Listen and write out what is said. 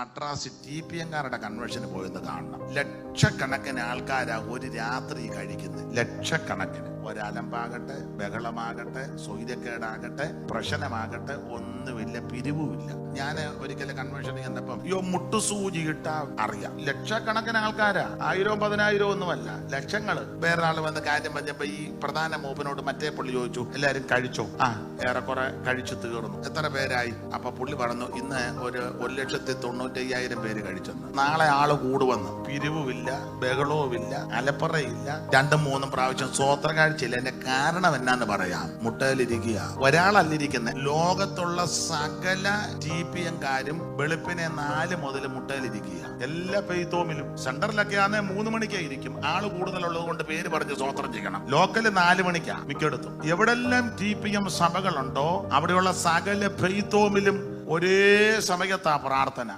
Madras T P എംകാരുടെ കൺവെൻഷന് പോയെന്ന് കാണണം. ലക്ഷക്കണക്കിന് ആൾക്കാരാ ഒരു രാത്രി കഴിക്കുന്നത് ലക്ഷക്കണക്കിന്. ഒരലമ്പാകട്ടെ ബഹളമാകട്ടെ സ്വൈര്യക്കേടാകട്ടെ പ്രശ്നമാകട്ടെ ഒന്നുമില്ല പിരിവുമില്ല. ഞാൻ ഒരിക്കലും കൺവെൻഷന് ചെന്നപ്പം അയ്യോ മുട്ടുസൂചി ഇട്ടാ അറിയാം. ലക്ഷക്കണക്കിന് ആൾക്കാരാ. ആയിരവും പതിനായിരവും ഒന്നുമല്ല ലക്ഷങ്ങൾ. വേറൊരാൾ വന്ന് കാര്യം പറഞ്ഞപ്പോ ഈ പ്രധാന മൂപ്പനോട് മറ്റേ പുള്ളി ചോദിച്ചു എല്ലാരും കഴിച്ചോ? ആ ഏറെക്കുറെ കഴിച്ചു തീർന്നു. എത്ര പേരായി? അപ്പൊ പുള്ളി പറഞ്ഞു ഇന്ന് ഒരു ഒരു ലക്ഷത്തി തൊണ്ണൂറ്റി അയ്യായിരം പേര് കഴിച്ചെന്ന്. നാളെ ആൾ കൂടുവന്ന്. പിരിവുമില്ല ബഹളവുമില്ല അലപ്പറയില്ല. രണ്ടും മൂന്നും പ്രാവശ്യം സ്വോത്ര കാഴ്ചയില്ല എന്റെ കാരണം എന്നാന്ന് പറയാം. മുട്ടയിലിരിക്കുക. ഒരാളല്ലിരിക്കുന്ന ലോകത്തുള്ള സകല ടി എംകാരും വെളുപ്പിനെ നാല് മുതൽ മുട്ടയിലിരിക്കുക എല്ലാ പെയ്ത്തോമിലും സെന്ററിലൊക്കെ ആണെങ്കിൽ മൂന്ന് മണിക്കാ ഇരിക്കും. ആൾ കൂടുതലുള്ളത് കൊണ്ട് പേര് പറഞ്ഞ് സ്വോത്രം ചെയ്യണം. ലോക്കൽ നാല് മണിക്കാ മിക്കയിടത്തും. എവിടെല്ലാം ടി പി എം സഭകളുണ്ടോ അവിടെയുള്ള സകല പെയ്ത്തോമിലും ഒരേ സമയത്താ പ്രാർത്ഥന.